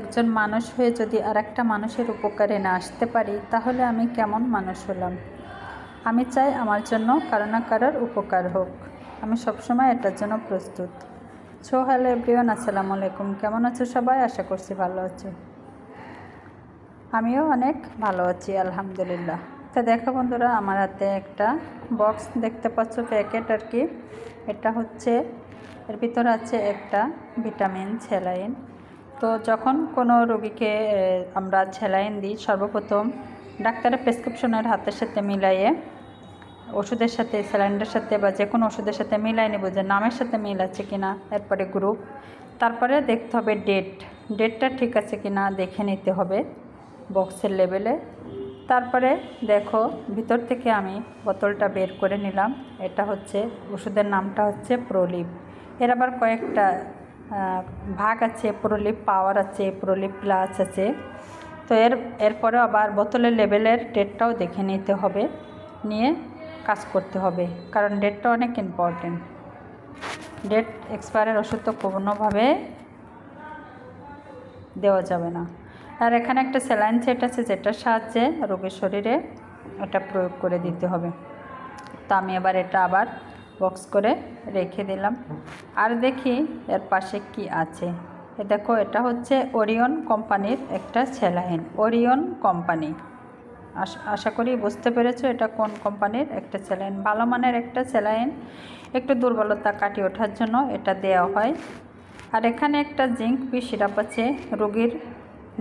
একজন মানুষ হয়ে যদি আর একটা মানুষের উপকারে না আসতে পারি, তাহলে আমি কেমন মানুষ হলাম? আমি চাই আমার জন্য কারও না কারোর উপকার হোক। আমি সবসময় এটার জন্য প্রস্তুত। ছো হ্যালো এভরিওয়ান, আসসালামু আলাইকুম। কেমন আছো সবাই? আশা করছি ভালো আছো। আমিও অনেক ভালো আছি, আলহামদুলিল্লাহ। তা দেখো বন্ধুরা, আমার হাতে একটা বক্স দেখতে পাচ্ছ, প্যাকেট আর কি। এটা হচ্ছে, এর ভিতরে আছে একটা ভিটামিন, স্যালাইন। তো যখন কোনো রোগীকে আমরা স্যালাইন দিই, সর্বপ্রথম ডাক্তারের প্রেসক্রিপশনের হাতের সাথে মিলাইয়ে, ওষুধের সাথে স্যালাইনের সাথে বা যে কোনো ওষুধের সাথে মিলাই নেব যে নামের সাথে মিল আছে কি না এরপরে গ্রুপ। তারপরে দেখতে হবে ডেট। ডেটটা ঠিক আছে কি না দেখে নিতে হবে বক্সের লেভেলে তারপরে দেখো ভিতর থেকে আমি বোতলটা বের করে নিলাম। এটা হচ্ছে, ওষুধের নামটা হচ্ছে প্রলিপ। এর আবার কয়েকটা ভাগ আছে প্রলিপ পাওয়ার আছে প্রলিপ প্লাস আছে। তো এর এরপরে আবার বোতলের লেভেলের ডেটটাও দেখে নিতে হবে, নিয়ে কাজ করতে হবে, কারণ ডেটটা অনেক ইম্পর্টেন্ট ডেট এক্সপায়ারের ওষুধ তো কোনোভাবে দেওয়া যাবে না। আর এখানে একটা স্যালাইন সেট আছে, যেটার সাহায্যে রোগীর শরীরে এটা প্রয়োগ করে দিতে হবে। তো আমি এবার এটা আবার বক্স করে রেখে দিলাম। আর দেখি এর পাশে কি আছে। এ দেখো, এটা হচ্ছে ওরিয়ন কোম্পানির একটা স্যালাইন ওরিয়ন কোম্পানি। আশ- করি বুঝতে পেরেছ এটা কোন কোম্পানির একটা স্যালাইন। ভালো মানের একটা স্যালাইন, একটু দুর্বলতা কাটিয়ে ওঠার জন্য এটা দেওয়া হয়। আর এখানে একটা জিঙ্ক পি, সিরাপ আছে, রোগীর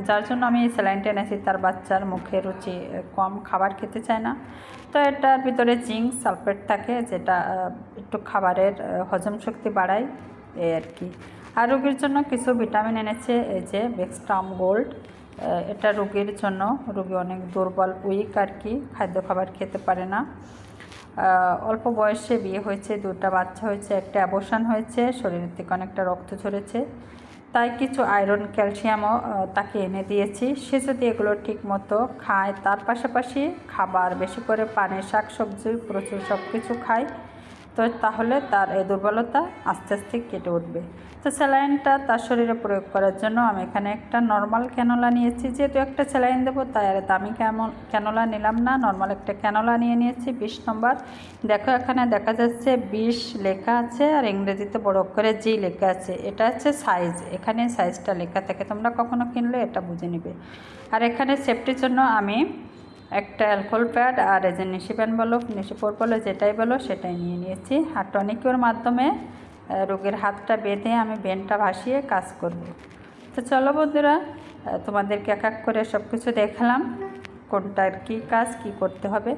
যার জন্য আমি এই স্যালাইনটা এনেছি, তার বাচ্চার মুখে রুচি কম খাবার খেতে চায় না। তো এটার ভিতরে জিঙ্ক, সালফেট থাকে, যেটা একটু খাবারের হজম শক্তি বাড়ায় এই আর কি। আর রোগীর জন্য কিছু ভিটামিন এনেছে এই যে বেক্সট্রাম গোল্ড এটা রোগীর জন্য, রোগী অনেক দুর্বল উইক আর কি, খাদ্য খাবার খেতে পারে না। অল্প বয়সে বিয়ে হয়েছে দুটা বাচ্চা হয়েছে, একটা অ্যাবর্শন হয়েছে, শরীরের থেকে অনেকটা রক্ত ঝরেছে। তাই কিছু আয়রন, ক্যালসিয়ামও তাকে এনে দিয়েছি। সে যদি এগুলো ঠিক মতো খায়, তার পাশাপাশি খাবার, বেশি করে পানি শাক সবজি প্রচুর সব কিছু খায় তো তাহলে তার এই দুর্বলতা আস্তে আস্তে কেটে উঠবে। তো স্যালাইনটা তার শরীরে প্রয়োগ করার জন্য আমি এখানে একটা নর্মাল ক্যানোলা নিয়েছি। যেহেতু একটা স্যালাইন দেবো, তাই আর দামি কেমন ক্যানোলা নিলাম না। নর্মাল একটা ক্যানোলা নিয়ে নিয়েছি, বিশ নম্বর। দেখো এখানে দেখা যাচ্ছে বিশ লেখা আছে আর ইংরেজিতে বড় করে জি লেখা আছে। এটা হচ্ছে সাইজ এখানে সাইজটা লেখা থাকে। তোমরা কখনো কিনলে এটা বুঝে নিবে। আর এখানে সেফটির জন্য আমি একটা অ্যালকোহল প্যাড আর এই যে নিশি প্যান বলো নিশিপোর বলো, যেটাই বলো, সেটাই নিয়ে নিয়েছি। আর টনিকের মাধ্যমে রোগের হাতটা বেঁধে আমি বেনটা ভাসিয়ে কাজ করব। তো চলো বন্ধুরা তোমাদেরকে এক এক করে সব কিছু দেখালাম, কোনটার কী কাজ, কি করতে হবে।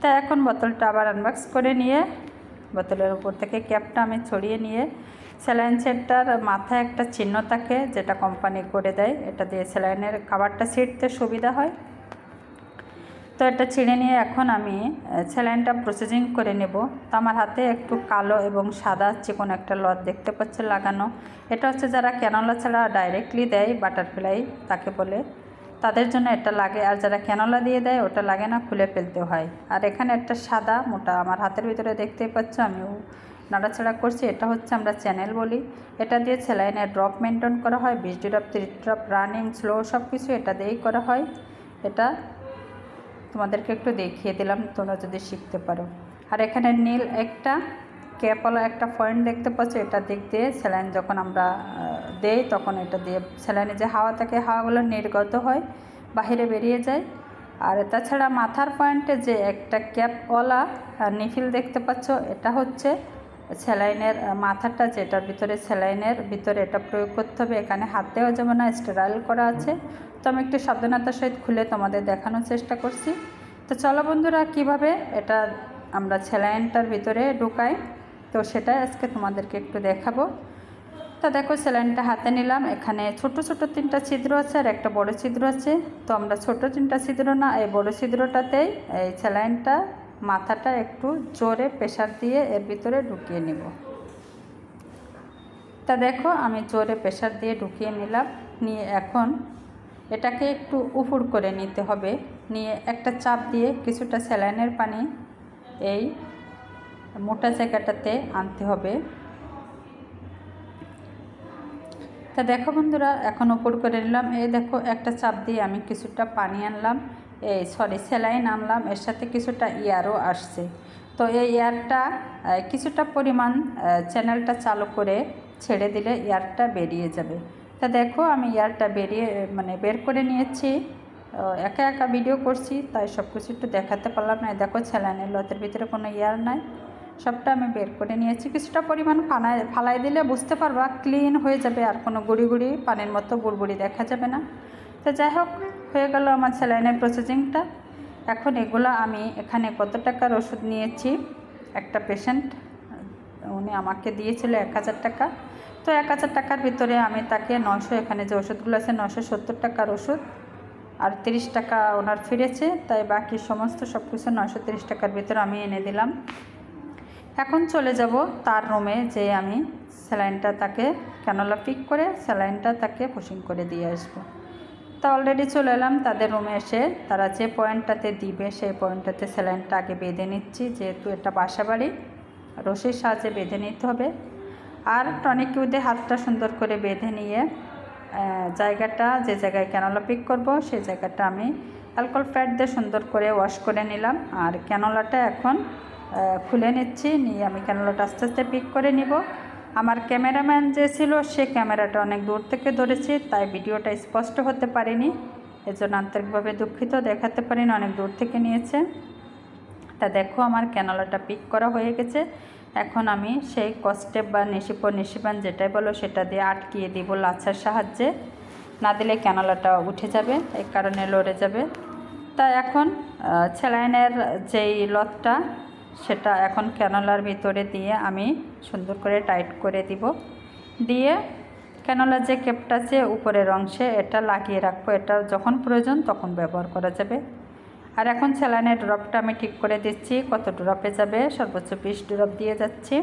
তা এখন বোতলটা আবার আনবক্স করে নিয়ে, বোতলের উপর থেকে ক্যাপটা আমি ছড়িয়ে নিয়ে, স্যালাইন সেটটার মাথায় একটা চিহ্ন থাকে, যেটা কোম্পানি করে দেয়। এটা দিয়ে স্যালাইনের খাবারটা ছিঁড়তে সুবিধা হয়। তো এটা ছিঁড়ে নিয়ে এখন আমি স্যালাইনটা প্রসেসিং করে নেব। তো আমার হাতে একটু কালো এবং সাদা চিকন একটা লট দেখতে পাচ্ছে লাগানো। এটা হচ্ছে যারা ক্যানোলা ছাড়া ডাইরেক্টলি দেয় বাটারফ্লাই তাকে বলে। তাদের জন্য এটা লাগে, আর যারা ক্যানোলা দিয়ে দেয়, ওটা লাগে না, খুলে ফেলতে হয়। আর এখানে একটা সাদা মোটা আমার হাতের ভিতরে দেখতেই পাচ্ছ, আমিও নাড়াচাড়া করছি। এটা হচ্ছে আমরা চ্যানেল বলি। এটা দিয়ে স্যালাইনের ড্রপ মেনটেন করা হয় বিশ ড্রপ তিরিশ ড্রপ রানিং স্লো সব কিছু এটা দিয়েই করা হয়। এটা তোমাদেরকে একটু দেখিয়ে দিলাম, তোমরা যদি শিখতে পারো। আর এখানে নীল একটা ক্যাপওয়ালা একটা পয়েন্ট দেখতে পাচ্ছ, এটা দিক দিয়ে স্যালাইন যখন আমরা দেই তখন এটা দিয়ে স্যালাইনে যে হাওয়া থাকে, হাওয়াগুলো নির্গত হয়, বাহিরে বেরিয়ে যায়। আর তাছাড়া মাথার পয়েন্টে যে একটা ক্যাপওয়ালা নিফিল দেখতে পাচ্ছ, এটা হচ্ছে স্যালাইনের মাথাটা যেটার ভিতরে স্যালাইনের ভিতরে এটা প্রয়োগ করতে হবে, এখানে হাত দেওয়া যাবে না, স্টেরাইল করা আছে। তো আমি একটু সাবধানতার সহিত খুলে তোমাদের দেখানোর চেষ্টা করছি। তো চলো বন্ধুরা, কীভাবে এটা আমরা স্যালাইনটার ভিতরে ঢুকাই? তো সেটাই আজকে তোমাদেরকে একটু দেখাবো। তো দেখো, স্যালাইনটা হাতে নিলাম। এখানে ছোট ছোট তিনটা ছিদ্র আছে আর একটা বড় ছিদ্র আছে। তো আমরা ছোট তিনটা ছিদ্র না, এই বড় ছিদ্রটাতেই এই স্যালাইনটা মাথাটা একটু জোরে প্রেশার দিয়ে এর ভিতরে ঢুকিয়ে নিব। তা দেখো, আমি জোরে প্রেশার দিয়ে ঢুকিয়ে নিলাম। নিয়ে এখন এটাকে একটু উপুর করে নিতে হবে। নিয়ে একটা চাপ দিয়ে কিছুটা স্যালাইনের পানি এই মোটা জায়গাটাতে আনতে হবে। তা দেখো বন্ধুরা, এখন উপর করে নিলাম। এই দেখো, একটা চাপ দিয়ে আমি কিছুটা পানি আনলাম। এই সরি সেলাইন আনলাম এর সাথে কিছুটা ইয়ারও আসছে। তো এই ইয়ারটা কিছুটা পরিমাণ চ্যানেলটা চালু করে ছেড়ে দিলে ইয়ারটা বেরিয়ে যাবে। তা দেখো, আমি ইয়ারটা বেরিয়ে মানে বের করে নিয়েছি। একা একা ভিডিও করছি, তাই সব কিছু একটু দেখাতে পারলাম না। দেখো ছেলানের লতের ভিতরে কোনো ইয়ার নাই। সবটা আমি বের করে নিয়েছি। কিছুটা পরিমাণ ফানায়, ফালাই দিলে বুঝতে পারবা ক্লিন হয়ে যাবে আর কোনো গুড়ি গুড়ি, পানির মতো গুড়গুড়ি দেখা যাবে না। তো যাই হোক, হয়ে গেল আমার স্যালাইনের প্রসেসিংটা এখন এগুলো আমি এখানে কত টাকার ওষুধ নিয়েছি? একটা পেশেন্ট উনি আমাকে দিয়েছিল এক হাজার টাকা। তো এক হাজার টাকার ভিতরে আমি তাকে নশো এখানে যে ওষুধগুলো আছে নশো সত্তর টাকার ওষুধ আর তিরিশ টাকা ওনার ফিরেছে। তাই বাকি সমস্ত সব কিছু নশো তিরিশ টাকার ভিতরে আমি এনে দিলাম। এখন চলে যাব তার রুমে যে আমি স্যালাইনটা তাকে ক্যানোলা পিক করে, স্যালাইনটা তাকে পুশিং করে দিয়ে আসব। তা অলরেডি চলে এলাম, তাদের রুমে এসে। তারা যে পয়েন্টটাতে দিবে, সেই পয়েন্টটাতে স্যালাইনটা আগে বেঁধে নিচ্ছি, যেহেতু এটা বাসা বাড়ি রশির সাহায্যে বেঁধে নিতে হবে। আর টনিক উদে হাতটা সুন্দর করে বেঁধে নিয়ে জায়গাটা, যে জায়গায় ক্যানোলা পিক করব, সেই জায়গাটা আমি অ্যালকোহল প্যাড দিয়ে সুন্দর করে ওয়াশ করে নিলাম। আর ক্যানোলাটা এখন খুলে নিচ্ছি, নিয়ে আমি ক্যানোলাটা আস্তে আস্তে পিক করে নিব। আমার ক্যামেরাম্যান যে ছিল, সে ক্যামেরাটা অনেক দূর থেকে ধরেছে, তাই ভিডিওটা স্পষ্ট হতে পারেনি। এজন্য আন্তরিকভাবে দুঃখিত, দেখাতে পারিনি, অনেক দূর থেকে নিয়েছে। তা দেখো, আমার ক্যানোলাটা পিক করা হয়ে গেছে। এখন আমি সেই কস্টেপ বা নিশিপ নিশিপান যেটাই বলো, সেটা দিয়ে আটকিয়ে দিব লাচ্ছার সাহায্যে। না দিলে ক্যানোলাটা উঠে যাবে, এই কারণে লড়ে যাবে। তা এখন ছেলাইনের যেই লতটা সেটা এখন ক্যানোলার ভিতরে দিয়ে আমি সুন্দর করে টাইট করে দিব। দিয়ে ক্যানোলার যে কেপটা আছে উপরের অংশে এটা লাগিয়ে রাখব। এটা যখন প্রয়োজন তখন ব্যবহার করা যাবে। আর এখন স্যালাইনের ড্রপটা আমি ঠিক করে দিচ্ছি। কত ড্রপে যাবে? সর্বোচ্চ বিশ ড্রপ দিয়ে যাচ্ছি।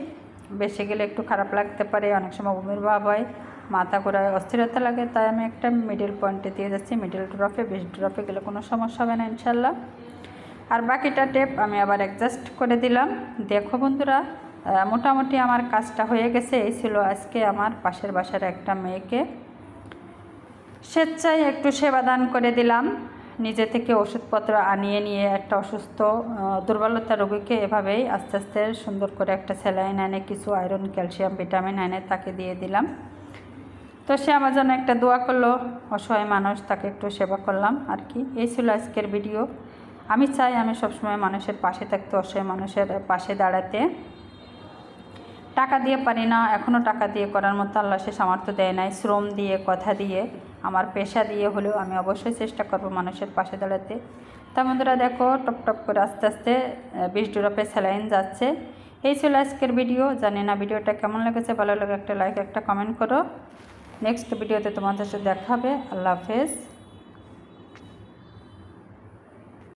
বেশি গেলে একটু খারাপ লাগতে পারে। অনেক সময় বমির ভাব হয়, মাথা ঘোরায়, অস্থিরতা লাগে, তাই আমি একটা মিডিল পয়েন্টে দিয়ে যাচ্ছি। মিডিল ড্রপে বিশ ড্রপে গেলে কোনো সমস্যা হবে না ইনশাল্লাহ আর বাকিটা টেপ আমি আবার অ্যাডজাস্ট করে দিলাম। দেখো বন্ধুরা মোটামুটি আমার কাজটা হয়ে গেছে। এই ছিল আজকে আমার পাশের বাসার একটা মেয়েকে। স্বেচ্ছায় একটু সেবা দান করে দিলাম। নিজে থেকে ওষুধপত্র আনিয়ে নিয়ে একটা অসুস্থ দুর্বলতা রোগীকে এভাবেই আস্তে আস্তে সুন্দর করে একটা স্যালাইন এনে কিছু আয়রন ক্যালসিয়াম ভিটামিন এনে তাকে দিয়ে দিলাম। তো সে আমার জন্য একটা দোয়া করল। অসহায় মানুষ, তাকে একটু সেবা করলাম আর কি। এই ছিল আজকের ভিডিও আমি চাই আমি সবসময় মানুষের পাশে থাকতে, অসহায় মানুষের পাশে দাঁড়াতে। টাকা দিয়ে পারি না এখনও টাকা দিয়ে করার মতো আল্লাহ সে সামর্থ্য দেয় নাই। শ্রম দিয়ে, কথা দিয়ে, আমার পেশা দিয়ে হলেও আমি অবশ্যই চেষ্টা করব মানুষের পাশে দাঁড়াতে। তা বন্ধুরা দেখো, টপ টপ করে আস্তে আস্তে বিশ ডুরপে স্যালাইন যাচ্ছে। এই ছিল আজকের ভিডিও। জানি না ভিডিওটা কেমন লেগেছে, ভালো লাগে একটা লাইক একটা কমেন্ট করো। নেক্সট ভিডিওতে তোমাদের সাথে দেখা হবে। আল্লাহ হাফেজ।